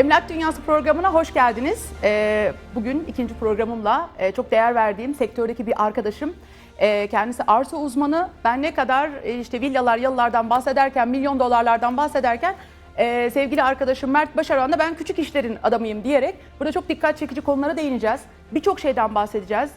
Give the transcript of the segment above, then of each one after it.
Emlak Dünyası programına hoş geldiniz. Ee, bugün ikinci programımla e, çok değer verdiğim sektördeki bir arkadaşım. e, kendisi arsa uzmanı. Ben ne kadar e, işte villalar, yalılardan bahsederken, milyon dolarlardan bahsederken sevgili arkadaşım Mert Başaran da ben küçük işlerin adamıyım diyerek burada çok dikkat çekici konulara değineceğiz. Birçok şeyden bahsedeceğiz.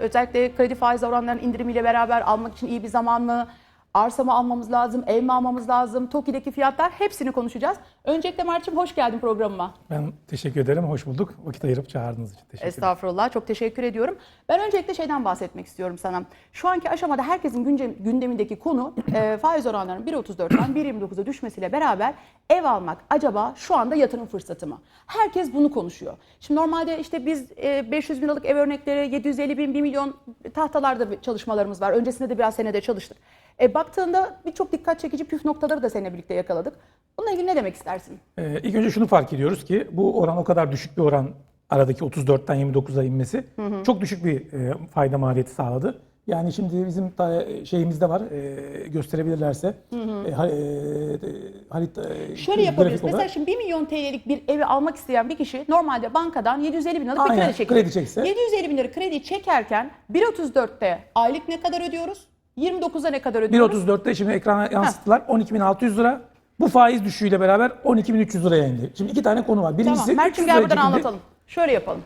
Özellikle kredi faiz oranlarının indirimiyle beraber almak için iyi bir zaman mı? Arsa mı almamız lazım, ev mi almamız lazım, TOKİ'deki fiyatlar hepsini konuşacağız. Öncelikle Mert'ciğim hoş geldin programıma. Ben teşekkür ederim. Hoş bulduk. Vakit ayırıp çağırdığınız için teşekkür ederim. Estağfurullah, çok teşekkür ediyorum. Ben öncelikle şeyden bahsetmek istiyorum sana. Şu anki aşamada herkesin gündemindeki konu e, faiz oranlarının 1.34'ten 1.29'a düşmesiyle beraber ev almak acaba şu anda yatırım fırsatı mı? Herkes bunu konuşuyor. Şimdi normalde işte biz e, 500 bin liralık ev örnekleri, 750 bin, 1 milyon tahtalarda çalışmalarımız var. Öncesinde de biraz senede çalıştık. E, baktığında birçok dikkat çekici püf noktaları da seninle birlikte yakaladık. Bununla ilgili ne demek istersin? Ee, ilk önce şunu fark ediyoruz ki bu oran o kadar düşük bir oran aradaki 34'ten 29'a inmesi çok düşük bir e, fayda maliyeti sağladı. Yani şimdi bizim da şeyimizde var e, gösterebilirlerse e, ha- e, Halit e, Şöyle yapabiliriz. olarak- Mesela şimdi 1 milyon TL'lik bir evi almak isteyen bir kişi normalde bankadan 750 bin liralık bir Aynen, kredi çekiyor. kredi çekse. 750 bin lira kredi çekerken 1.34'te aylık ne kadar ödüyoruz? 29'a ne kadar ödüyoruz? 1.34'te şimdi ekrana yansıttılar 12.600 lira. Bu faiz düşüşüyle beraber 12.300 liraya indi. Şimdi iki tane konu var. Birincisi Tamam. 300 Mert'cim gel buradan indi. anlatalım. Şöyle yapalım.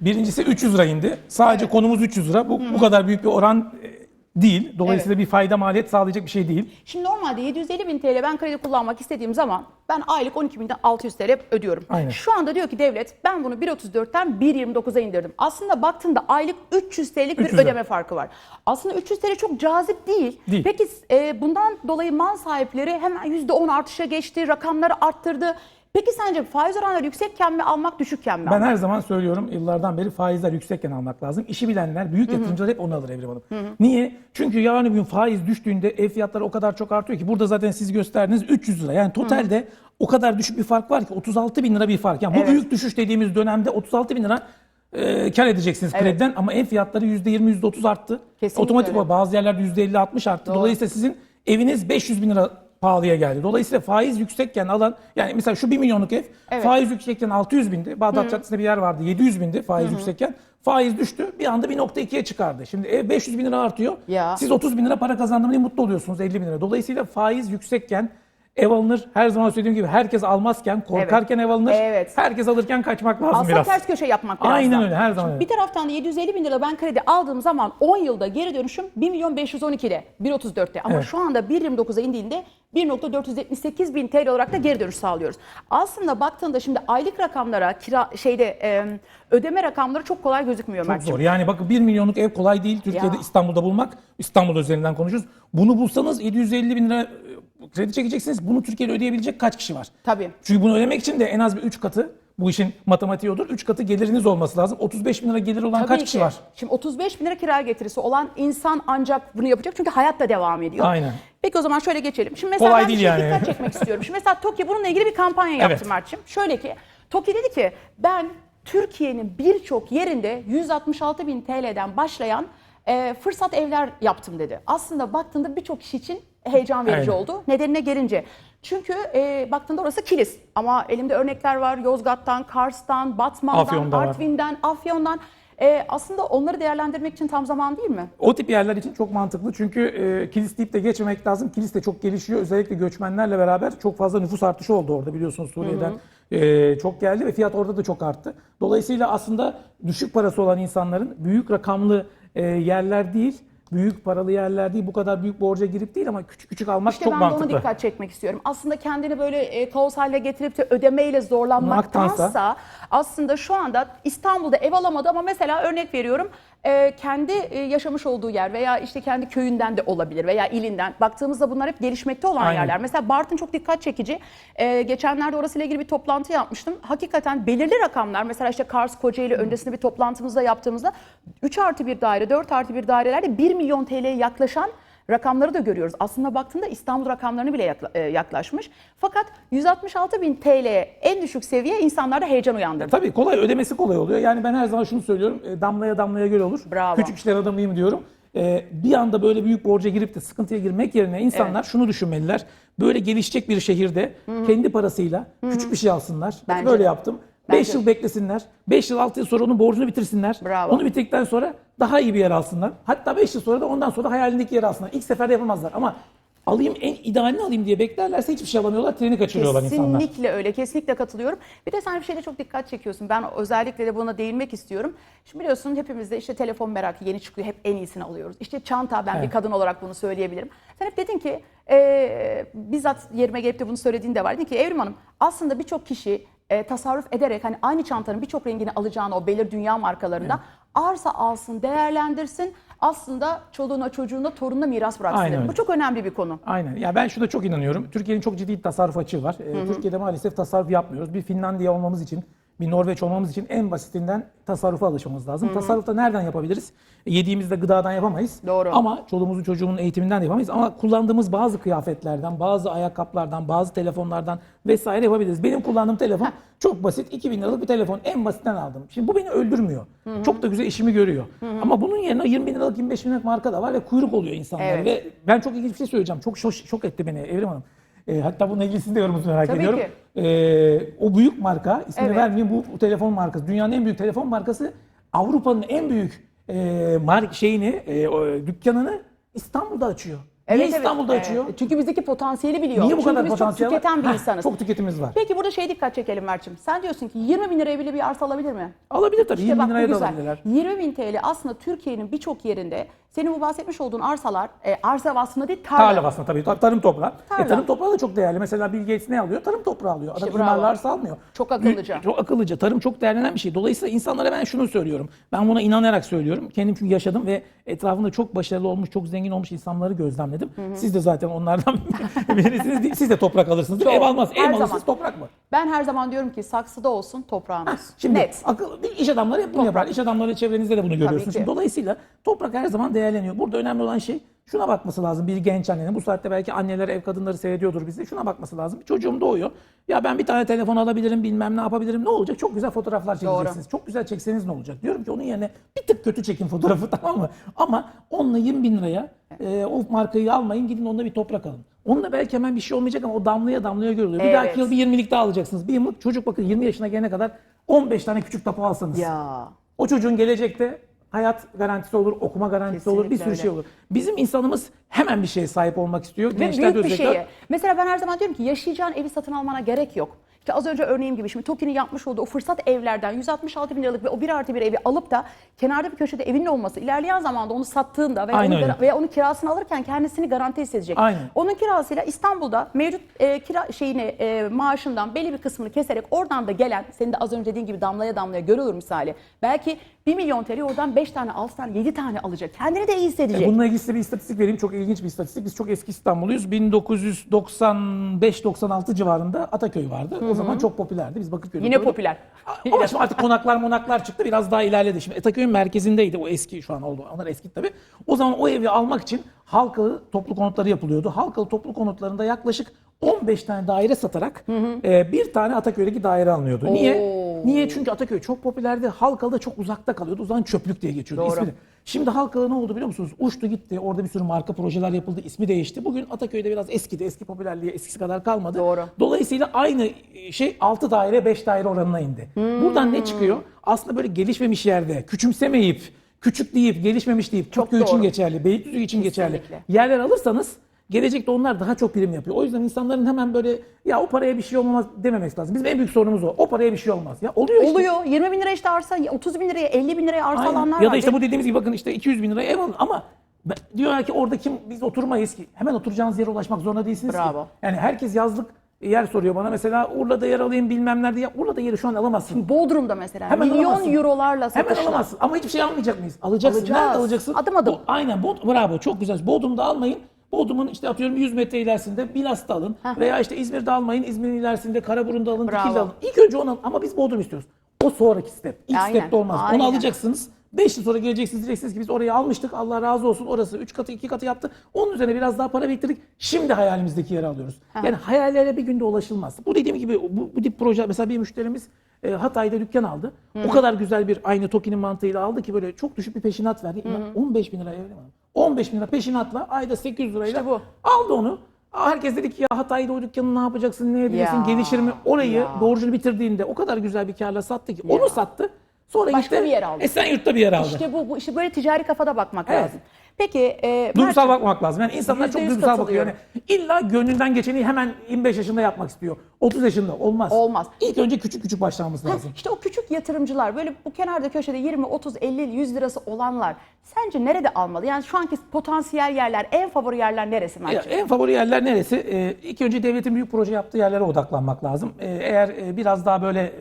Birincisi 300 lira indi. Sadece konumuz 300 lira. Bu, bu kadar büyük bir oran e, değil. Dolayısıyla bir fayda maliyet sağlayacak bir şey değil. Şimdi normalde 750 bin TL ben kredi kullanmak istediğim zaman ben aylık 12.600 TL ödüyorum. Aynen. Şu anda diyor ki devlet ben bunu 1.34'ten 1.29'a indirdim. Aslında baktığında aylık 300 TL'lik bir 300 lira. ödeme farkı var. Aslında 300 TL çok cazip değil. Değil. Peki e, bundan dolayı mal sahipleri hemen %10 artışa geçti, rakamları arttırdı. Peki sence faiz oranları yüksekken mi almak, düşükken mi Ben almak? her zaman söylüyorum yıllardan beri faizler yüksekken almak lazım. İşi bilenler, büyük yatırımcılar hep onu alır Evrim Hanım. Niye? Çünkü yarın bir gün faiz düştüğünde ev fiyatları o kadar çok artıyor ki burada zaten siz gösterdiniz 300 lira. Yani totalde o kadar düşük bir fark var ki 36 bin lira bir fark. Yani bu büyük düşüş dediğimiz dönemde 36 bin lira e, kar edeceksiniz krediden ama ev fiyatları %20, %30 arttı. Kesinlikle Otomatik öyle. olarak bazı yerlerde %50-60 arttı. Dolayısıyla sizin eviniz 500 bin lira pahalıya geldi. Dolayısıyla faiz yüksekken alan yani mesela şu 1 milyonluk ev Evet. faiz yüksekken 600 bindi. Bağdat Caddesi'nde bir yer vardı 700 bindi faiz yüksekken. Faiz düştü bir anda 1.2'ye çıkardı. Şimdi ev 500 bin lira artıyor. Ya. Siz 30 bin lira para kazandığında mutlu oluyorsunuz 50 bin lira. Dolayısıyla faiz yüksekken ev alınır. Her zaman söylediğim gibi herkes almazken, korkarken ev alınır. Evet. Herkes alırken kaçmak lazım Aslında biraz. ters köşe yapmak biraz Aynen öyle, her zaman öyle. Bir taraftan da 750 bin lira ben kredi aldığım zaman 10 yılda geri dönüşüm 1 milyon 512'de 1.34'te ama Evet. şu anda 1.29'a indiğinde 1.478 bin TL olarak da geri dönüş sağlıyoruz. Aslında baktığında şimdi aylık rakamlara kira şeyde e, ödeme rakamları çok kolay gözükmüyor Çok Mert'ciğim. zor. Yani bakın 1 milyonluk ev kolay değil Türkiye'de Ya. İstanbul'da bulmak. İstanbul üzerinden konuşuyoruz. Bunu bulsanız 750 bin lira kredi çekeceksiniz. Bunu Türkiye'de ödeyebilecek kaç kişi var? Tabii. Çünkü bunu ödemek için de en az bir 3 katı bu işin matematiği odur. 3 katı geliriniz olması lazım. 35 bin lira gelir olan Tabii kaç ki. kişi var? Şimdi 35 bin lira kira getirisi olan insan ancak bunu yapacak çünkü hayat da devam ediyor. Aynen. Peki o zaman şöyle geçelim. Şimdi mesela Kolay ben bir değil şey yani. dikkat çekmek istiyorum. Şimdi mesela TOKİ bununla ilgili bir kampanya yaptı Evet. Mert'ciğim. Şöyle ki TOKİ dedi ki ben Türkiye'nin birçok yerinde 166 bin TL'den başlayan e, fırsat evler yaptım dedi. Aslında baktığında birçok kişi için heyecan verici Aynen. oldu. Nedenine gelince. Çünkü e, baktığında orası kilis. Ama elimde örnekler var. Yozgat'tan, Kars'tan, Batman'dan, Afyon'da var. Artvin'den, Afyon'dan. E, aslında onları değerlendirmek için tam zaman değil mi? O tip yerler için çok mantıklı. Çünkü e, kilis deyip de geçmemek lazım. Kilis de çok gelişiyor. Özellikle göçmenlerle beraber çok fazla nüfus artışı oldu orada biliyorsunuz Suriye'den. e, çok geldi ve fiyat orada da çok arttı. Dolayısıyla aslında düşük parası olan insanların büyük rakamlı e, yerler değil, büyük paralı yerler değil, bu kadar büyük borca girip değil ama küçük küçük almak İşte çok ben de mantıklı. ona dikkat çekmek istiyorum. Aslında kendini böyle e, kaos haline getirip de ödemeyle zorlanmaktansa aslında şu anda İstanbul'da ev alamadı ama mesela örnek veriyorum e, kendi e, yaşamış olduğu yer veya işte kendi köyünden de olabilir veya ilinden. Baktığımızda bunlar hep gelişmekte olan Aynen. yerler. Mesela Bartın çok dikkat çekici. E, geçenlerde orasıyla ilgili bir toplantı yapmıştım. Hakikaten belirli rakamlar mesela işte Kars Kocaeli öncesinde bir toplantımızda yaptığımızda 3 artı bir daire 4 artı bir dairelerde 1 milyon TL'ye yaklaşan rakamları da görüyoruz. Aslında baktığında İstanbul rakamlarını bile e, yaklaşmış. Fakat 166 bin TL en düşük seviye insanlarda heyecan uyandırdı. Tabii kolay ödemesi kolay oluyor. Yani ben her zaman şunu söylüyorum. e, Damlaya damlaya göl olur. Bravo. Küçük işler adamıyım diyorum. e, bir anda böyle büyük borca girip de sıkıntıya girmek yerine insanlar şunu düşünmeliler. Böyle gelişecek bir şehirde kendi parasıyla küçük bir şey alsınlar. Ben Bence böyle de. yaptım. 5 Bence yıl beklesinler. 5 yıl 6 yıl sonra onun borcunu bitirsinler. Bravo. Onu bitirdikten sonra daha iyi bir yer alsınlar. Hatta 5 yıl sonra da ondan sonra hayalindeki yeri alsınlar. İlk seferde yapamazlar ama alayım en idealini alayım diye beklerlerse hiçbir şey alamıyorlar. Treni kaçırıyorlar insanlar. Kesinlikle öyle. Kesinlikle katılıyorum. Bir de sen bir şeyde çok dikkat çekiyorsun. Ben özellikle de buna değinmek istiyorum. Şimdi biliyorsun hepimizde işte telefon merakı yeni çıkıyor. Hep en iyisini alıyoruz. İşte çanta ben bir Evet. kadın olarak bunu söyleyebilirim. Sen hep dedin ki e, bizzat yerime gelip de bunu söylediğin de var. Dedin ki Evrim Hanım aslında birçok kişi e, tasarruf ederek hani aynı çantanın birçok rengini alacağını o belir dünya markalarında arsa alsın, değerlendirsin. Aslında çoluğuna, çocuğuna, torununa miras bıraksın. Aynen öyle. Bu çok önemli bir konu. Aynen. Ya ben şuna çok inanıyorum. Türkiye'nin çok ciddi tasarruf açığı var. Ee, Türkiye'de maalesef tasarruf yapmıyoruz. Bir Finlandiya olmamız için, bir Norveç olmamız için en basitinden tasarrufa alışmamız lazım. Tasarrufta nereden yapabiliriz? Yediğimizde gıdadan yapamayız. Doğru. Ama çoluğumuzun çocuğunun eğitiminden de yapamayız. Ama kullandığımız bazı kıyafetlerden, bazı ayakkabılardan, bazı telefonlardan vesaire yapabiliriz. Benim kullandığım telefon çok basit. 2000 liralık bir telefon. En basitten aldım. Şimdi bu beni öldürmüyor. Çok da güzel işimi görüyor. Ama bunun yerine 20 bin liralık, 25 bin liralık marka da var ve kuyruk oluyor insanlar. Evet. Ve ben çok ilginç bir şey söyleyeceğim. Çok şok, şok etti beni Evrim Hanım. E, hatta bununla ilgili sizin de yorumunuzu merak Tabii ediyorum. ki. E, o büyük marka, ismini Evet. vermeyeyim bu, telefon markası. Dünyanın en büyük telefon markası Avrupa'nın en büyük e, mark şeyini, e, o, dükkanını İstanbul'da açıyor. Niye Evet, evet. İstanbul'da Evet. açıyor? Çünkü bizdeki potansiyeli biliyor. Niye bu Çünkü kadar biz potansiyel çok tüketen var? bir Heh, insanız. Çok tüketimiz var. Peki burada şey dikkat çekelim Mert'ciğim. Sen diyorsun ki 20 bin liraya bile bir arsa alabilir mi? Alabilir tabii. İşte 20 bak bin liraya da güzel. alabilirler. 20 bin TL aslında Türkiye'nin birçok yerinde senin bu bahsetmiş olduğun arsalar, e, arsa aslında değil tarla. Tarla aslında tabii. Tar- Tarım toprağı. Tarla. E, tarım toprağı da çok değerli. Mesela Bill Gates ne alıyor? Tarım toprağı alıyor. Adam İşte imarlı arsa almıyor. Çok akıllıca. Çok akıllıca. Tarım çok değerlenen bir şey. Dolayısıyla insanlara ben şunu söylüyorum. Ben buna inanarak söylüyorum. Kendim çünkü yaşadım ve etrafımda çok başarılı olmuş, çok zengin olmuş insanları gözlemledim. Siz de zaten onlardan birisiniz. Siz de toprak alırsınız. Çok. Ev almaz. Ev alırsınız, toprak mı? Ben her zaman diyorum ki saksıda olsun toprağınız. Şimdi Net. akıl, bir iş adamları hep bunu yapar. İş adamları çevrenizde de bunu görüyorsunuz. ki. Şimdi dolayısıyla toprak her zaman değerleniyor. Burada önemli olan şey şuna bakması lazım. Bir genç annenin bu saatte belki anneler ev kadınları seyrediyordur bizi. Şuna bakması lazım. Çocuğum doğuyor. Ya ben bir tane telefon alabilirim bilmem ne yapabilirim. Ne olacak? Çok güzel fotoğraflar çekeceksiniz. Çok güzel çekseniz ne olacak? Diyorum ki onun yerine bir tık kötü çekin fotoğrafı tamam mı? Ama onunla 20 bin liraya e, o markayı almayın gidin onunla bir toprak alın. Onunla belki hemen bir şey olmayacak ama o damlaya damlaya görülüyor. Bir Evet. dahaki yıl bir 20'lik daha alacaksınız. Bir yıllık çocuk bakın 20 yaşına gelene kadar 15 tane küçük tapu alsanız. Ya. O çocuğun gelecekte hayat garantisi olur, okuma garantisi olur, bir Kesinlikle sürü öyle. şey olur. Bizim insanımız hemen bir şeye sahip olmak istiyor. Ve Gençler büyük bir özellikle-. Mesela ben her zaman diyorum ki yaşayacağın evi satın almana gerek yok. İşte az önce örneğim gibi şimdi TOKİ'nin yapmış olduğu o fırsat evlerden 166 bin liralık ve o bir artı bir evi alıp da kenarda bir köşede evinin olması ilerleyen zamanda onu sattığında veya, Aynen onu, öyle. veya onun kirasını alırken kendisini garanti hissedecek. Aynen. Onun kirasıyla İstanbul'da mevcut e, kira şeyini e, maaşından belli bir kısmını keserek oradan da gelen senin de az önce dediğin gibi damlaya damlaya görülür misali. Belki 1 milyon TL oradan 5 tane 6 tane 7 tane alacak. Kendini de iyi hissedecek. E, Bununla ilgili size bir istatistik vereyim. Çok ilginç bir istatistik. Biz çok eski İstanbulluyuz. 1995-96 civarında Ataköy vardı. O zaman çok popülerdi. Biz Bakırköy'de Yine oturuyorduk. popüler. Ama şimdi artık konaklar monaklar çıktı. Biraz daha ilerledi. Şimdi Ataköy'ün merkezindeydi. O eski şu an oldu. Onlar eski tabii. O zaman o evi almak için halkalı toplu konutları yapılıyordu. Halkalı toplu konutlarında yaklaşık 15 tane daire satarak e, bir tane Ataköy'deki daire alınıyordu. Niye? Oo. Niye? Çünkü Ataköy çok popülerdi. Halkalı da çok uzakta kalıyordu. O zaman çöplük diye geçiyordu Doğru. ismi. de. Şimdi Halkalı ne oldu biliyor musunuz? Uçtu gitti. Orada bir sürü marka projeler yapıldı. ismi değişti. Bugün Ataköy'de biraz eskidi. Eski popülerliği eskisi kadar kalmadı. Doğru. Dolayısıyla aynı şey 6 daire 5 daire oranına indi. Buradan ne çıkıyor? Aslında böyle gelişmemiş yerde küçümsemeyip, küçük deyip, gelişmemiş deyip, Çok için doğru. geçerli, Beylikdüzü için geçerli. Kesinlikle. Yerler alırsanız gelecekte onlar daha çok prim yapıyor. O yüzden insanların hemen böyle ya o paraya bir şey olmaz dememesi lazım. Bizim en büyük sorunumuz o. O paraya bir şey olmaz. Ya oluyor işte. Oluyor. 20 bin lira işte arsa, 30 bin liraya, 50 bin liraya arsa Aynen. alanlar Ya var. da işte bu dediğimiz gibi bakın işte 200 bin liraya ev alın ama diyorlar ki orada kim biz oturmayız ki. Hemen oturacağınız yere ulaşmak zorunda değilsiniz Bravo. ki. Yani herkes yazlık yer soruyor bana. Mesela Urla'da yer alayım bilmem nerede. Ya Urla'da yeri şu an alamazsın. Bodrum'da mesela Hemen milyon alamazsın. eurolarla Hemen satışlar. alamazsın ama hiçbir şey almayacak mıyız? Alacaksın. Alacağız. Nerede alacaksın? Adım adım. Bo- aynen. Bod bravo. Çok güzel. Bodrum'da almayın. Bodrum'un işte atıyorum 100 metre ilerisinde Milas'ta alın. Veya işte İzmir'de almayın. İzmir'in ilerisinde Karaburun'da alın. Bravo. Dikili'de alın. İlk önce onu alın. Ama biz Bodrum istiyoruz. O sonraki step. İlk Aynen, stepte olmaz. aynen. Onu alacaksınız. 5 yıl sonra geleceksiniz diyeceksiniz ki biz orayı almıştık. Allah razı olsun orası 3 katı 2 katı yaptı. Onun üzerine biraz daha para biriktirdik. Şimdi hayalimizdeki yeri alıyoruz. Yani hayallere bir günde ulaşılmaz. Bu dediğim gibi bu, bu tip proje mesela bir müşterimiz e, Hatay'da dükkan aldı. O kadar güzel bir aynı Toki'nin mantığıyla aldı ki böyle çok düşük bir peşinat verdi. 15 bin lira evli mi? 15 bin lira peşinatla ayda 800 lirayla İşte bu. aldı onu. Herkes dedi ki ya Hatay'da o dükkanı ne yapacaksın, ne edeceksin, Ya, gelişir mi? Orayı ya. borcunu bitirdiğinde o kadar güzel bir karla sattı ki onu sattı. Sonra Başka gitti bir yer aldı. Esenyurt'ta bir yer aldı. İşte bu, bu işte böyle ticari kafada bakmak Evet. lazım. Peki e, Duygusal Mert- bakmamak lazım. Yani insanlar çok duygusal bakıyor. Yani illa gönlünden geçeni hemen 25 yaşında yapmak istiyor. 30 yaşında olmaz. Olmaz. İlk önce küçük küçük başlamamız lazım. İşte o küçük yatırımcılar böyle bu kenarda köşede 20, 30, 50, 100 lirası olanlar sence nerede almalı? Yani şu anki potansiyel yerler, en favori yerler neresi Mert'ciğim? en favori yerler neresi? Ee, ilk önce devletin büyük proje yaptığı yerlere odaklanmak lazım. Ee, eğer e, biraz daha böyle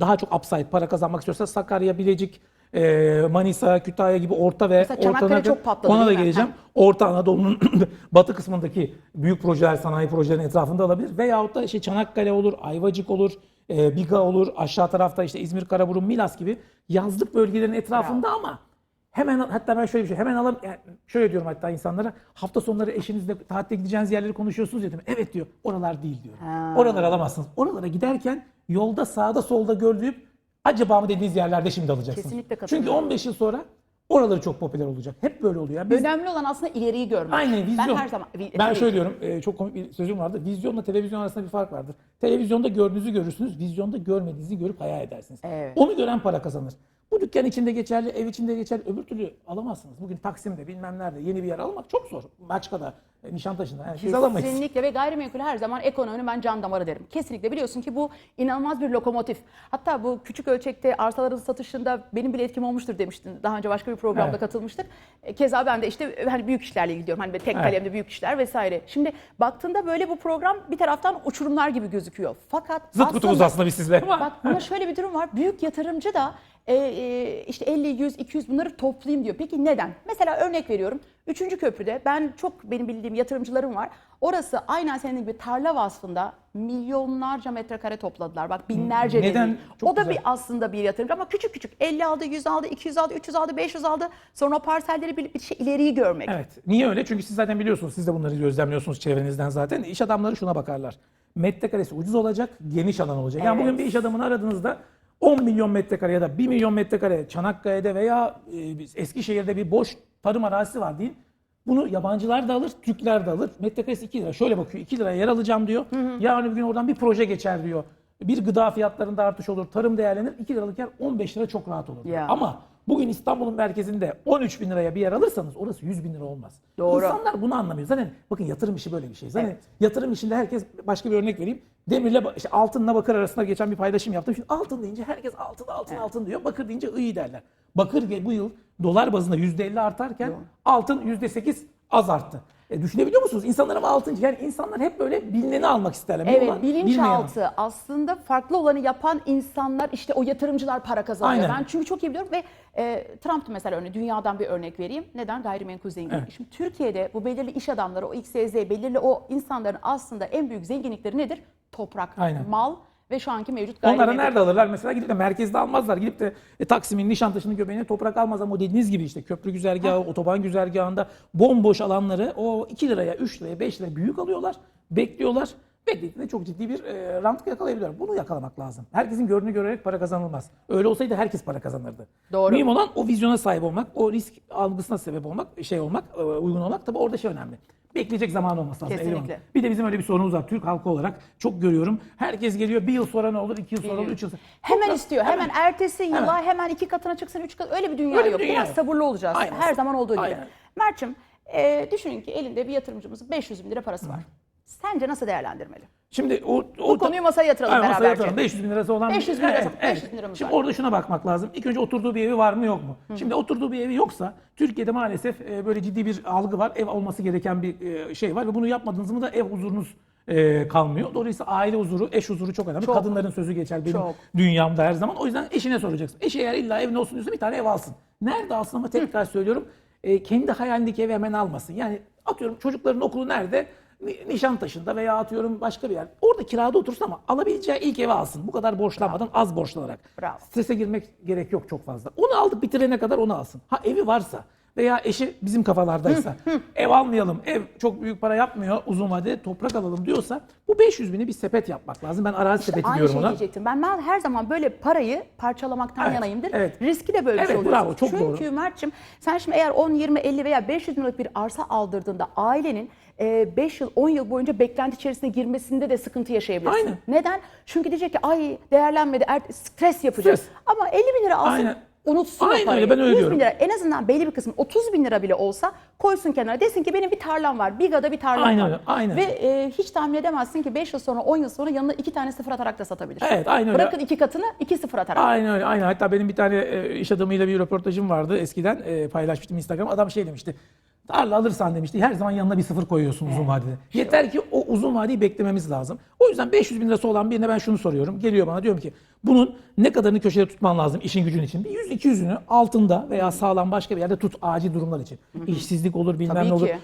daha çok upside para kazanmak istiyorsa Sakarya, Bilecik, e, Manisa, Kütahya gibi orta ve Mesela Çanakkale orta çok patladı Ona da değil mi? geleceğim. Orta Anadolu'nun batı kısmındaki büyük projeler, sanayi projelerinin etrafında alabilir. Veyahut da işte Çanakkale olur, Ayvacık olur, e, Biga olur. Aşağı tarafta işte İzmir, Karaburun, Milas gibi yazlık bölgelerin etrafında ama Hemen hatta ben şöyle bir şey hemen alalım yani şöyle diyorum hatta insanlara hafta sonları eşinizle tatile gideceğiniz yerleri konuşuyorsunuz ya mi? Evet diyor. Oralar değil diyor. Ha. Oraları alamazsınız. Oralara giderken yolda sağda solda gördüğüm acaba mı dediğiniz yerlerde şimdi alacaksınız. Kesinlikle Çünkü katılıyorum. 15 yıl sonra oraları çok popüler olacak. Hep böyle oluyor. Yani biz Önemli olan aslında ileriyi görmek. Aynen vizyon. Ben her zaman Ben tabii şöyle diyorum, e, çok komik bir sözüm vardı. Vizyonla televizyon arasında bir fark vardır. Televizyonda gördüğünüzü görürsünüz, vizyonda görmediğinizi görüp hayal edersiniz. Evet. Onu gören para kazanır. Bu dükkan içinde geçerli, ev içinde geçerli, öbür türlü alamazsınız. Bugün Taksim'de bilmem nerede yeni bir yer almak çok zor. Maçka'da, e, Nişantaşı'nda yani biz alamayız. Kesinlikle ve gayrimenkul her zaman ekonominin ben can damarı derim. Kesinlikle biliyorsun ki bu inanılmaz bir lokomotif. Hatta bu küçük ölçekte arsaların satışında benim bile etkim olmuştur demiştin. Daha önce başka bir programda Evet. katılmıştık. E, Keza ben de işte e, hani büyük işlerle ilgiliyorum. Hani tek Evet. kalemde büyük işler vesaire. Şimdi baktığında böyle bu program bir taraftan uçurumlar gibi gözüküyor. Fakat Zıt kutubuz aslında biz sizle. Bak ama şöyle bir durum var. Büyük yatırımcı da e, e, işte 50, 100, 200 bunları toplayayım diyor. Peki neden? Mesela örnek veriyorum. Üçüncü köprüde ben çok benim bildiğim yatırımcılarım var. Orası aynen senin gibi tarla vasfında milyonlarca metrekare topladılar. Bak binlerce Neden? değil. Çok O da güzel. bir aslında bir yatırımcı ama küçük küçük 50 aldı, 100 aldı, 200 aldı, 300 aldı, 500 aldı. Sonra o parselleri bir, bir şey ileriyi görmek. Evet. Niye öyle? Çünkü siz zaten biliyorsunuz, siz de bunları gözlemliyorsunuz çevrenizden zaten. İş adamları şuna bakarlar. Metrekaresi ucuz olacak, geniş alan olacak. Yani Evet. bugün bir iş adamını aradığınızda 10 milyon metrekare ya da 1 milyon metrekare Çanakkale'de veya e, Eskişehir'de bir boş tarım arazisi var deyin. Bunu yabancılar da alır, Türkler de alır. Metrekaresi 2 lira. Şöyle bakıyor, 2 liraya yer alacağım diyor. Yarın bir gün oradan bir proje geçer diyor. Bir gıda fiyatlarında artış olur, tarım değerlenir. 2 liralık yer 15 lira çok rahat olur. diyor. Ya. Ama bugün İstanbul'un merkezinde 13 bin liraya bir yer alırsanız orası 100 bin lira olmaz. Doğru. İnsanlar bunu anlamıyor. Zaten bakın yatırım işi böyle bir şey. Zaten Evet. yatırım işinde herkes başka bir örnek vereyim. Demirle işte altınla bakır arasında geçen bir paylaşım yaptım. Şimdi altın deyince herkes altın altın altın diyor. Bakır deyince iyi derler. Bakır bu yıl dolar bazında %50 artarken altın %8 az arttı. E, düşünebiliyor musunuz? İnsanlar ama altın yani insanlar hep böyle bilineni almak isterler. Evet olan, bilmeyen bilinçaltı aslında farklı olanı yapan insanlar işte o yatırımcılar para kazanıyor. Aynen. Ben çünkü çok iyi biliyorum ve e, Trump mesela örneğin dünyadan bir örnek vereyim. Neden? Gayrimenkul zenginliği. Evet. Şimdi Türkiye'de bu belirli iş adamları o XYZ belirli o insanların aslında en büyük zenginlikleri nedir? Toprak, Aynen. mal ve şu anki mevcut Onlara gayrimenkul. nerede alırlar? Mesela gidip de merkezde almazlar. Gidip de e, Taksim'in, Nişantaşı'nın göbeğine toprak almaz ama o dediğiniz gibi işte köprü güzergahı, otoban güzergahında bomboş alanları o 2 liraya, 3 liraya, 5 liraya büyük alıyorlar. Bekliyorlar. Beklediğinde çok ciddi bir e, rant yakalayabiliyorlar. Bunu yakalamak lazım. Herkesin gördüğünü görerek para kazanılmaz. Öyle olsaydı herkes para kazanırdı. Doğru. Mühim olan o vizyona sahip olmak, o risk algısına sebep olmak, şey olmak, e, uygun olmak. Tabii orada şey önemli. Bekleyecek zaman olması lazım. Kesinlikle. Bir de bizim öyle bir sorunumuz var. Türk halkı olarak çok görüyorum. Herkes geliyor bir yıl sonra ne olur, iki yıl sonra olur, üç yıl sonra. Hemen Çok- istiyor. Hemen, ertesi yıla hemen. iki katına çıksın, üç kat. Öyle bir dünya Öyle bir yok. dünya Biraz yok. sabırlı olacağız. Aynen. Her zaman olduğu gibi. Aynen. Mert'cim e, düşünün ki elinde bir yatırımcımızın 500 bin lira parası var. Sence nasıl değerlendirmeli? Şimdi o, o Bu konuyu masaya yatıralım Aynen, masaya beraberce. yatıralım. 500 bin lirası olan 500 bin lirası- 500 bin liramız Şimdi var. orada şuna bakmak lazım. İlk önce oturduğu bir evi var mı yok mu? Şimdi oturduğu bir evi yoksa Türkiye'de maalesef e, böyle ciddi bir algı var. Ev olması gereken bir e, şey var ve bunu yapmadığınız mı da ev huzurunuz e, kalmıyor. Dolayısıyla aile huzuru, eş huzuru çok önemli. Çok. Kadınların sözü geçer benim Çok. dünyamda her zaman. O yüzden eşine soracaksın. Eşi eğer illa evin olsun diyorsa bir tane ev alsın. Nerede alsın ama tekrar söylüyorum. e, kendi hayalindeki evi hemen almasın. Yani atıyorum çocukların okulu nerede? Ni- Nişantaşı'nda veya atıyorum başka bir yer. Orada kirada otursun ama alabileceği ilk evi alsın. Bu kadar borçlanmadan az borçlanarak. Bravo. Strese girmek gerek yok çok fazla. Onu aldık bitirene kadar onu alsın. Ha evi varsa veya eşi bizim kafalardaysa ev almayalım, ev çok büyük para yapmıyor uzun vadede toprak alalım diyorsa bu 500 bini bir sepet yapmak lazım. Ben arazi sepeti Aynı diyorum şey ona. diyecektim. Ben, ben her zaman böyle parayı parçalamaktan Evet, yanayımdır. evet. Riski de böyle bir Evet, şey oluyor. bravo, çok Çünkü doğru. Mert'cim sen şimdi eğer 10, 20, 50 veya 500 bin liralık bir arsa aldırdığında ailenin 5 yıl, 10 yıl boyunca beklenti içerisine girmesinde de sıkıntı yaşayabilirsin. Aynen. Neden? Çünkü diyecek ki ay değerlenmedi, er- stres yapacağız. Stres. Ama 50 bin lira alsın Aynen. Unutsun Aynen o parayı. öyle, ben öyle 100 diyorum. bin lira en azından belli bir kısmı 30 bin lira bile olsa koysun kenara. Desin ki benim bir tarlam var. Biga'da bir tarlam Aynen var. öyle, aynen. Ve e, hiç tahmin edemezsin ki 5 yıl sonra 10 yıl sonra yanına iki tane sıfır atarak da satabilir. Evet, aynen öyle. Bırakın iki katını iki sıfır atarak. Aynen öyle. Aynen. Hatta benim bir tane e, iş adamıyla bir röportajım vardı eskiden. e, paylaşmıştım Instagram. Adam şey demişti. Tarla alırsan demişti her zaman yanına bir sıfır koyuyorsun uzun vadede. Yeter ki o uzun vadeyi beklememiz lazım. O yüzden 500 bin lirası olan birine ben şunu soruyorum. Geliyor bana diyorum ki bunun ne kadarını köşede tutman lazım işin gücün için? Bir 100-200'ünü altında veya sağlam başka bir yerde tut acil durumlar için. İşsizlik olur bilmem Tabii ne olur. ki.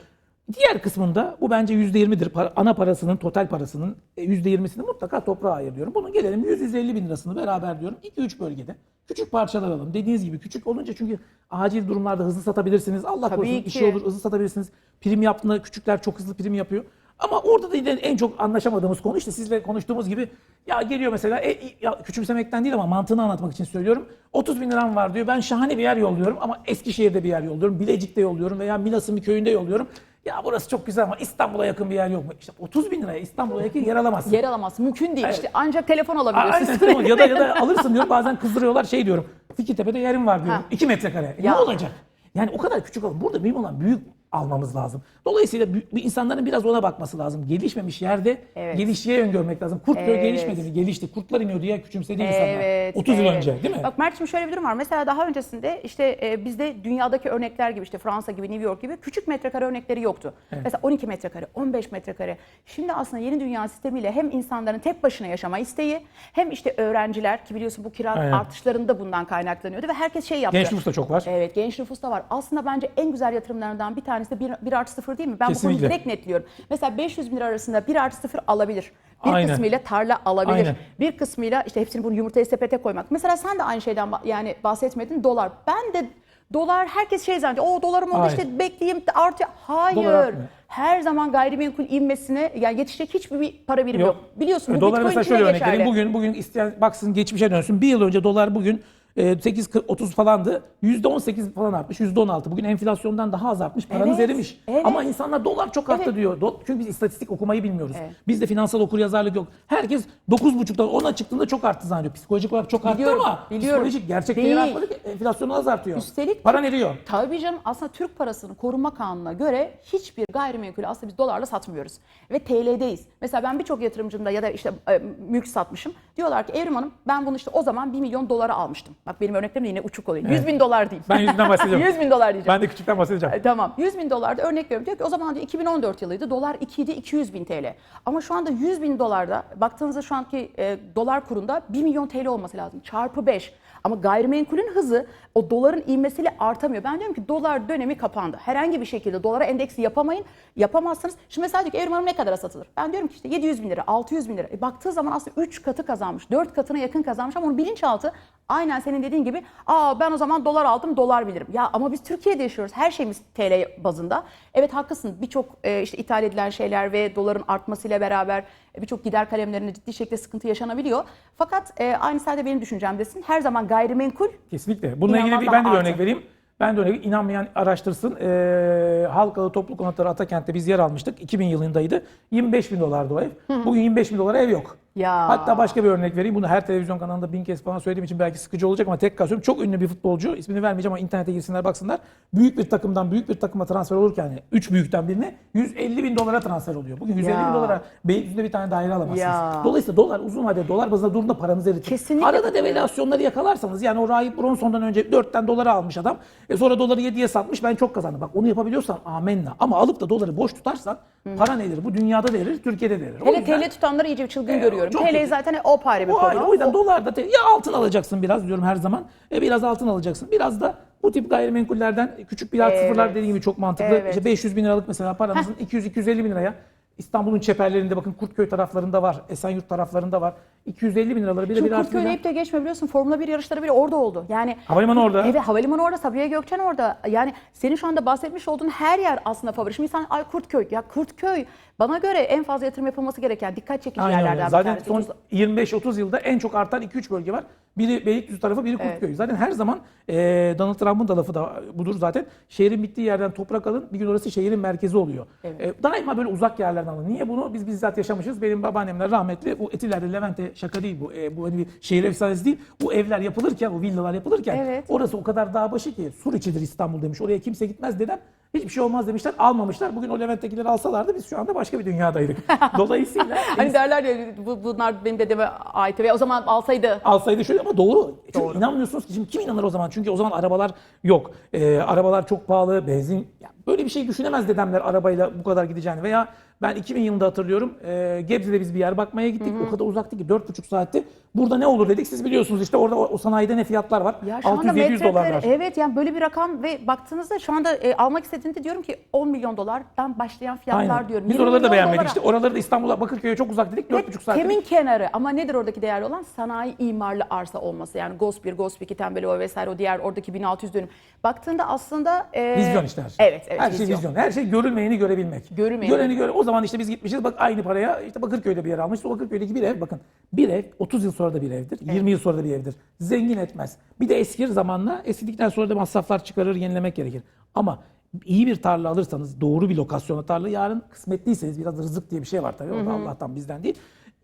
Diğer kısmında bu bence %20'dir. Para- ana parasının, total parasının e, %20'sini mutlaka toprağa ayırıyorum. Bunun gelelim 100-150 bin lirasını beraber diyorum. 2-3 bölgede küçük parçalar alalım. Dediğiniz gibi küçük olunca çünkü acil durumlarda hızlı satabilirsiniz. Allah Tabii korusun ki. işi olur hızlı satabilirsiniz. Prim yaptığında küçükler çok hızlı prim yapıyor. Ama orada da en çok anlaşamadığımız konu işte sizle konuştuğumuz gibi ya geliyor mesela e, ya küçümsemekten değil ama mantığını anlatmak için söylüyorum. 30 bin liram var diyor ben şahane bir yer yolluyorum ama Eskişehir'de bir yer yolluyorum. Bilecik'te yolluyorum veya Milas'ın bir köyünde yolluyorum. Ya burası çok güzel ama İstanbul'a yakın bir yer yok mu? İşte 30 bin liraya İstanbul'a yakın yer alamazsın. Yer alamazsın. Mümkün değil. Evet. İşte ancak telefon alabiliyorsun. Aynen ya da ya da alırsın diyor bazen kızdırıyorlar şey diyorum. Fikirtepe'de yerim var diyorum. Ha. 2 metrekare. E Ya. Ne olacak? Yani o kadar küçük alın. Burada mühim olan büyük almamız lazım. Dolayısıyla bir insanların biraz ona bakması lazım. Gelişmemiş yerde Evet. gelişiye öngörmek lazım. Kurt Evet. gelişmedi mi? Gelişti. Kurtlar iniyor diye küçümsedi insanlar. Evet. 30 yıl evet. önce değil mi? Bak Mert'ciğim şöyle bir durum var. Mesela daha öncesinde işte e, bizde dünyadaki örnekler gibi işte Fransa gibi New York gibi küçük metrekare örnekleri yoktu. Mesela 12 metrekare, 15 metrekare. Şimdi aslında yeni dünya sistemiyle hem insanların tek başına yaşama isteği hem işte öğrenciler ki biliyorsun bu kira Aynen. artışlarında bundan kaynaklanıyordu ve herkes şey yaptı. Genç nüfus da çok var. Evet genç nüfus da var. Aslında bence en güzel yatırımlarından bir tanesi de 1, bir artı 0 değil mi? Ben bu Kesinlikle. konuyu direkt netliyorum. Mesela 500 bin lira arasında 1 artı 0 alabilir. Bir Aynen. kısmıyla tarla alabilir. Aynen. Bir kısmıyla işte hepsini bunu yumurtayı sepete koymak. Mesela sen de aynı şeyden yani bahsetmedin dolar. Ben de dolar herkes şey zannediyor. O dolarım oldu işte bekleyeyim artı. Hayır. Her zaman gayrimenkul inmesine yani yetişecek hiçbir bir para birimi yok. Biliyorsun bu E, dolar Bitcoin mesela şöyle örnek geçerli. vereyim. Bugün bugün isteyen baksın geçmişe dönsün. Bir yıl önce dolar bugün e, 8 30 falandı. %18 falan artmış. %16. Bugün enflasyondan daha az artmış. Paranız Evet, erimiş. evet. Ama insanlar dolar çok arttı Evet. diyor. Çünkü biz istatistik okumayı bilmiyoruz. Evet. Bizde finansal okuryazarlık yok. Herkes 9,5'dan 10'a çıktığında çok arttı zannediyor. Psikolojik olarak çok arttı Biliyorum, ama biliyorum. psikolojik gerçek Değil. artmadı ki. Enflasyonu az artıyor. Üstelik- Paran eriyor. Tabii canım aslında Türk parasını koruma kanununa göre hiçbir gayrimenkulü aslında biz dolarla satmıyoruz. Ve TL'deyiz. Mesela ben birçok yatırımcımda ya da işte e, mülk satmışım. Diyorlar ki Evrim Hanım ben bunu işte o zaman 1 milyon dolara almıştım. Bak benim örneklerim de yine uçuk oluyor. 100 bin dolar değil. Ben yüzünden bahsedeceğim. 100 bin dolar diyeceğim. Ben de küçükten bahsedeceğim. E, Tamam 100 bin dolarda örnek veriyorum. Diyor ki o zaman diyor 2014 yılıydı. Dolar 2 idi 200 bin TL. Ama şu anda 100 bin dolarda baktığınızda şu anki e, dolar kurunda 1 milyon TL olması lazım. Çarpı 5. Ama gayrimenkulün hızı o doların inmesiyle artamıyor. Ben diyorum ki dolar dönemi kapandı. Herhangi bir şekilde dolara endeksi yapamayın. Yapamazsınız. Şimdi mesela diyor ki Evrim Hanım ne kadara satılır? Ben diyorum ki işte 700 bin lira, 600 bin lira. E, baktığı zaman aslında 3 katı kazanmış. 4 katına yakın kazanmış ama onun bilinçaltı aynen senin dediğin gibi aa ben o zaman dolar aldım dolar bilirim. Ya ama biz Türkiye'de yaşıyoruz. Her şeyimiz TL bazında. Evet haklısın. Birçok e, işte ithal edilen şeyler ve doların artmasıyla beraber birçok gider kalemlerinde ciddi şekilde sıkıntı yaşanabiliyor. Fakat e, aynı sayede benim düşüncemdesin. Her zaman gayrimenkul Kesinlikle. Bununla ilgili bir, ben de bir artı. örnek vereyim. Ben de örnek inanmayan araştırsın. Ee, Halkalı Toplu Konutları Atakent'te biz yer almıştık. 2000 yılındaydı. 25 bin dolardı o ev. Bugün 25 bin dolara ev yok. Ya. Hatta başka bir örnek vereyim. Bunu her televizyon kanalında bin kez falan söylediğim için belki sıkıcı olacak ama tekrar söylüyorum. Çok ünlü bir futbolcu. ismini vermeyeceğim ama internete girsinler baksınlar. Büyük bir takımdan büyük bir takıma transfer olurken yani 3 büyükten birine 150 bin dolara transfer oluyor. Bugün 150 Ya. bin dolara Beylikdüzü'nde bir tane daire alamazsınız. Ya. Dolayısıyla dolar uzun vadede dolar bazında durumda paranızı eritir. Kesinlikle Arada devalüasyonları yakalarsanız yani o Rahip Bronson'dan önce 4'ten dolara almış adam. E sonra doları 7'ye satmış ben çok kazandım. Bak onu yapabiliyorsan amenna. Ama alıp da doları boş tutarsan paran erir. Bu dünyada da erir, Türkiye'de de erir. Hele TL tutanları iyice bir çılgın E, görüyorum. Çok TL kötü. zaten o pare bir o konu. ayrı. O yüzden dolarda ya altın alacaksın biraz diyorum her zaman. E biraz altın alacaksın. Biraz da bu tip gayrimenkullerden küçük bir artı Evet. sıfırlar dediğim gibi çok mantıklı. Evet. İşte 500 bin liralık mesela paranızın 200-250 bin liraya İstanbul'un çeperlerinde bakın Kurtköy taraflarında var, Esenyurt taraflarında var. 250 bin liraları bir de Şimdi bir artı birden- hep de geçme biliyorsun. Formula 1 yarışları bile orada oldu. Yani Havalimanı orada. Evet havalimanı orada, Sabiha Gökçen orada. Yani senin şu anda bahsetmiş olduğun her yer aslında favori. Şimdi insan ay Kurtköy. Ya Kurtköy bana göre en fazla yatırım yapılması gereken dikkat çekici Aynen öyle. yerlerden Zaten bir tanesi. son 25-30 yılda en çok artan 2-3 bölge var. Biri Beylikdüzü tarafı, biri Kurtköy. Zaten her zaman e, Donald Trump'ın da lafı da budur zaten. Şehrin bittiği yerden toprak alın, bir gün orası şehrin merkezi oluyor. Evet. E, daima böyle uzak yerlerden alın. Niye bunu? Biz bizzat yaşamışız. Benim babaannemler rahmetli. Bu Etiler'de Levent'te şaka değil bu. E, bu hani bir şehir efsanesi değil. Bu evler yapılırken, o villalar yapılırken Evet. orası o kadar dağ başı ki sur içidir İstanbul demiş. Oraya kimse gitmez dedem. Hiçbir şey olmaz demişler. Almamışlar. Bugün o Levent'tekileri alsalardı biz şu anda başka bir dünyadaydık. Dolayısıyla Hani derler ya bu, bunlar benim dedeme ait ve o zaman alsaydı. alsaydı şöyle ama doğru. Çünkü Doğru. inanmıyorsunuz ki şimdi kim inanır o zaman? Çünkü o zaman arabalar yok. Ee, arabalar çok pahalı, benzin. Ya böyle bir şey düşünemez dedemler arabayla bu kadar gideceğini. Veya ben 2000 yılında hatırlıyorum. E, Gebze'de biz bir yer bakmaya gittik. O kadar uzaktı ki 4,5 saatti. Burada ne olur dedik. Siz biliyorsunuz işte orada o, o sanayide ne fiyatlar var? Ya şu anda 600-700 metrekare dolarlar. evet yani böyle bir rakam ve baktığınızda şu anda e, almak istediğinde diyorum ki 10 milyon dolardan başlayan fiyatlar Aynen. diyorum. Biz 20 oraları da beğenmedik dolara. işte. Oraları da İstanbul'a Bakırköy'e çok uzak dedik. 4,5 saat Kemin dedik. kenarı ama nedir oradaki değerli olan? Sanayi imarlı arsa olması. Yani GOS 1, GOS 2, Tembelova vesaire o diğer oradaki 1600 dönüm. Baktığında aslında... e, Vizyon işte her şey. Evet, evet. her şey vizyon. Her şey görülmeyeni görebilmek. Görülmeyeni. Göreni göre. O zaman işte biz gitmişiz bak aynı paraya işte Bakırköy'de bir yer almışız. O Bakırköy'deki bir ev bakın bir ev 30 yıl sonra da bir evdir. 20 yıl sonra da bir evdir. Zengin etmez. Bir de eskir zamanla eskidikten sonra da masraflar çıkarır yenilemek gerekir. Ama iyi bir tarla alırsanız doğru bir lokasyona tarla yarın kısmetliyseniz biraz rızık diye bir şey var tabii. O da Allah'tan bizden değil.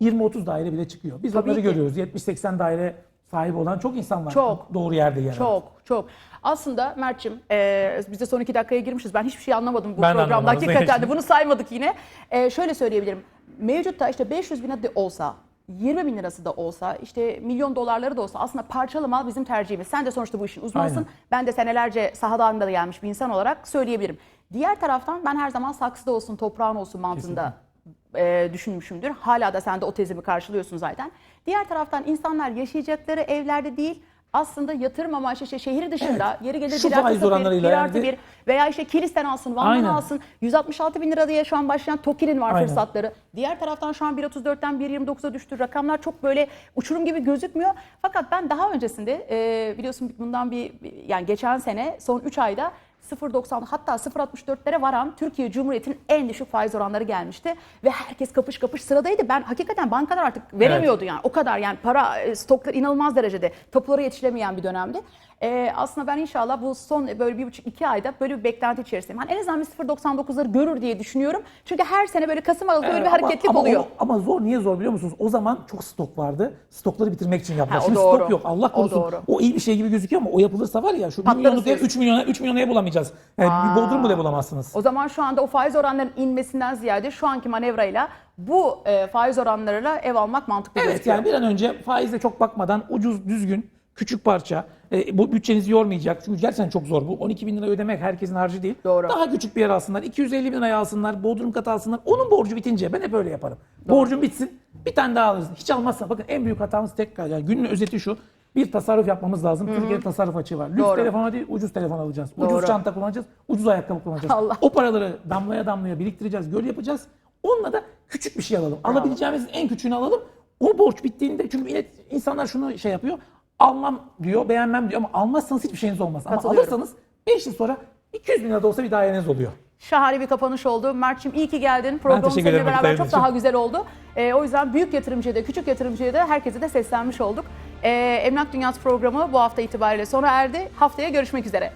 20-30 daire bile çıkıyor. Biz Tabii onları ki. görüyoruz. 70-80 daire sahibi olan çok insan var. Çok. Doğru yerde yer. Çok çok. Aslında Mert'cim e, biz de son iki dakikaya girmişiz. Ben hiçbir şey anlamadım bu Ben programda. Hakikaten de bunu saymadık yine. E, şöyle söyleyebilirim. Mevcutta işte 500 bin de olsa 20 bin lirası da olsa, işte milyon dolarları da olsa aslında parçalı mal bizim tercihimiz. Sen de sonuçta bu işin uzmanısın. Aynen. Ben de senelerce sahadan da gelmiş bir insan olarak söyleyebilirim. Diğer taraftan ben her zaman saksıda olsun, toprağın olsun mantığında e, düşünmüşümdür. Hala da sen de o tezimi karşılıyorsun zaten. Diğer taraftan insanlar yaşayacakları evlerde değil, aslında yatırım amaçlı işte şehir dışında yeri gelir Şu bir artı faiz sıfır, oranlarıyla bir artı yani- bir veya işte Kilis'ten alsın, Van'dan Aynen. alsın. 166 bin lira diye şu an başlayan TOKİ'nin var Aynen. fırsatları. Diğer taraftan şu an 1.34'ten 1.29'a düştü. Rakamlar çok böyle uçurum gibi gözükmüyor. Fakat ben daha öncesinde e, biliyorsun bundan bir- yani geçen sene son 3 ayda 0.90 hatta 0.64'lere varan Türkiye Cumhuriyeti'nin en düşük faiz oranları gelmişti. Ve herkes kapış kapış sıradaydı. Ben hakikaten bankalar artık veremiyordu yani. O kadar yani para e, stoklar inanılmaz derecede tapulara yetişilemeyen bir dönemdi. E, aslında ben inşallah bu son böyle bir buçuk iki ayda böyle bir beklenti içerisindeyim. Hani en azından bir 0.99'ları görür diye düşünüyorum. Çünkü her sene böyle Kasım Aralık'ta böyle bir ama- hareketlik ama oluyor. o- ama zor niye zor biliyor musunuz? O zaman çok stok vardı. Stokları bitirmek için yaptılar. Ha, o Şimdi doğru. stok yok. Allah O korusun. doğru. O, iyi bir şey gibi gözüküyor ama o yapılırsa var ya şu 1 Patlarız milyonluk ev diyorsun. 3 milyona 3 milyona bulamayacağız. Yani bir bodrum bile bulamazsınız. O zaman şu anda o faiz oranlarının inmesinden ziyade şu anki manevrayla bu e, faiz oranlarıyla ev almak mantıklı Evet gözüküyor. yani bir an önce faize çok bakmadan ucuz, düzgün, küçük parça. e, bu bütçenizi yormayacak. Çünkü gerçekten çok zor. Bu 12 bin lira ödemek herkesin harcı değil. Doğru. Daha küçük bir yer alsınlar. 250 bin liraya alsınlar. Bodrum katı alsınlar. Onun borcu bitince ben hep öyle yaparım. Borcum bitsin. Bir tane daha alırız. Hiç almazsa bakın en büyük hatamız tekrar. Yani günün özeti şu. Bir tasarruf yapmamız lazım. Türkiye'de tasarruf açığı var. Lüks Doğru. telefona değil ucuz telefon alacağız. Doğru. Ucuz çanta kullanacağız. Ucuz ayakkabı kullanacağız. Allah. O paraları damlaya damlaya biriktireceğiz. Göl yapacağız. Onunla da küçük bir şey alalım. Alabileceğimizin en küçüğünü alalım. O borç bittiğinde çünkü millet, insanlar şunu şey yapıyor. Almam diyor, beğenmem diyor ama almazsanız hiçbir şeyiniz olmaz. Ama Katılıyorum. alırsanız 5 yıl sonra 200 bin lira da olsa bir daireniz oluyor. Şahane bir kapanış oldu. Mert'ciğim iyi ki geldin. Program teşekkür seninle ederim beraber çok ayırdığın daha güzel oldu. Ee, o yüzden büyük yatırımcıya da küçük yatırımcıya da herkese de seslenmiş olduk. Ee, Emlak Dünyası programı bu hafta itibariyle sona erdi. Haftaya görüşmek üzere.